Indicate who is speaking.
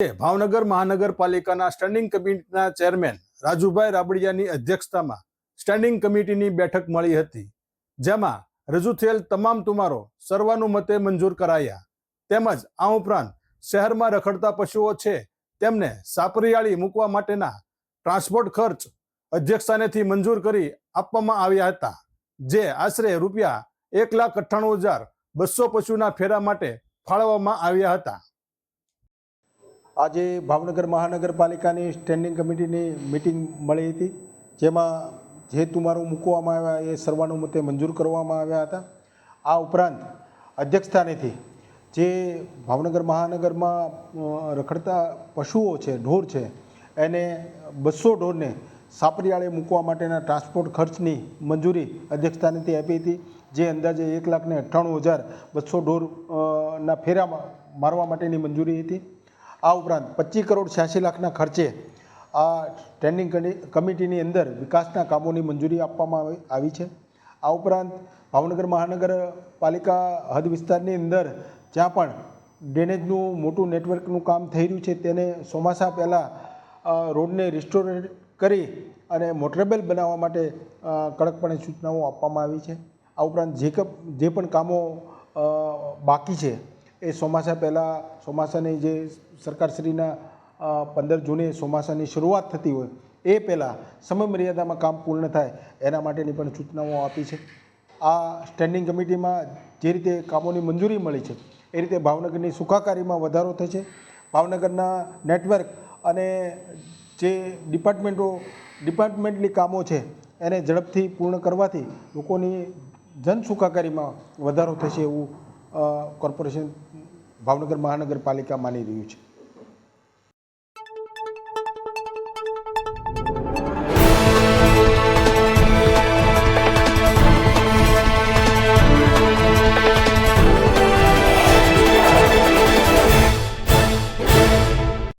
Speaker 1: ભાવનગર મહાનગરપાલિકાના સ્ટેન્ડિંગ કમિટીના ચેરમેન રાજુભાઈ રાબડિયાની અધ્યક્ષતામાં સ્ટેન્ડિંગ કમિટીની બેઠક મળી હતી, જેમાં રજૂ થયેલ તમામ તુમારો સર્વાનુમતે મંજૂર કરાયા. તેમજ આ ઉપરાંત શહેરમાં રખડતા પશુઓ છે, તેમને સાપરિયાળી મૂકવા માટેના ટ્રાન્સપોર્ટ ખર્ચ અધ્યક્ષાનેથી મંજૂર કરી આપવામાં આવ્યા હતા, જે આશરે રૂપિયા એક લાખ અઠ્ઠાણું હજાર બસો પશુના ફેરા માટે ફાળવવામાં આવ્યા હતા.
Speaker 2: આજે ભાવનગર મહાનગરપાલિકાની સ્ટેન્ડિંગ કમિટીની મિટિંગ મળી હતી જેમાં જે તુમારો મૂકવામાં આવ્યા એ સર્વાનુમતે મંજૂર કરવામાં આવ્યા હતા. આ ઉપરાંત અધ્યક્ષસ્થાનેથી જે ભાવનગર મહાનગરમાં રખડતા પશુઓ છે ઢોર છે એને બસો ઢોરને સાપરિયાળે મૂકવા માટેના ટ્રાન્સપોર્ટ ખર્ચની મંજૂરી અધ્યક્ષસ્થાનેથી આપી હતી જે અંદાજે એક લાખને અઠ્ઠાણું હજાર બસો ઢોર અ, ના ફેરા મારવા માટેની મંજૂરી હતી. આ ઉપરાંત પચીસ કરોડ છ્યાસી લાખના ખર્ચે આ સ્ટેન્ડિંગ કમિ- કમિટીની અંદર વિકાસના કામોની મંજૂરી આપવામાં આવી- છે. આ ઉપરાંત ભાવનગર મહાનગરપાલિકા હદ વિસ્તારની અંદર જ્યાં પણ ડ્રેનેજનું મોટું નેટવર્કનું કામ થઈ રહ્યું છે, તેને ચોમાસા પહેલાં રોડને રિસ્ટોરેટ કરી અને મોટરેબલ બનાવવા માટે કડકપણે સૂચનાઓ આપવામાં આવી છે. આ ઉપરાંત જે જે પણ કામો બાકી છે એ ચોમાસા પહેલાં, ચોમાસાની જે સરકારશ્રીના પંદર જૂને ચોમાસાની શરૂઆત થતી હોય, એ પહેલાં સમય મર્યાદામાં કામ પૂર્ણ થાય, એના માટેની પણ સૂચનાઓ આપી છે. આ સ્ટેન્ડિંગ કમિટીમાં જે રીતે કામોની મંજૂરી મળી છે, એ રીતે ભાવનગરની સુખાકારીમાં વધારો થશે ભાવનગરના નેટવર્ક અને જે ડિપાર્ટમેન્ટો, ડિપાર્ટમેન્ટલી કામો છે, એને ઝડપથી પૂર્ણ કરવાથી લોકોની જન સુખાકારીમાં વધારો થશે એવું કોર્પોરેશન ભાવનગર મહાનગરપાલિકા માની રહ્યું છે.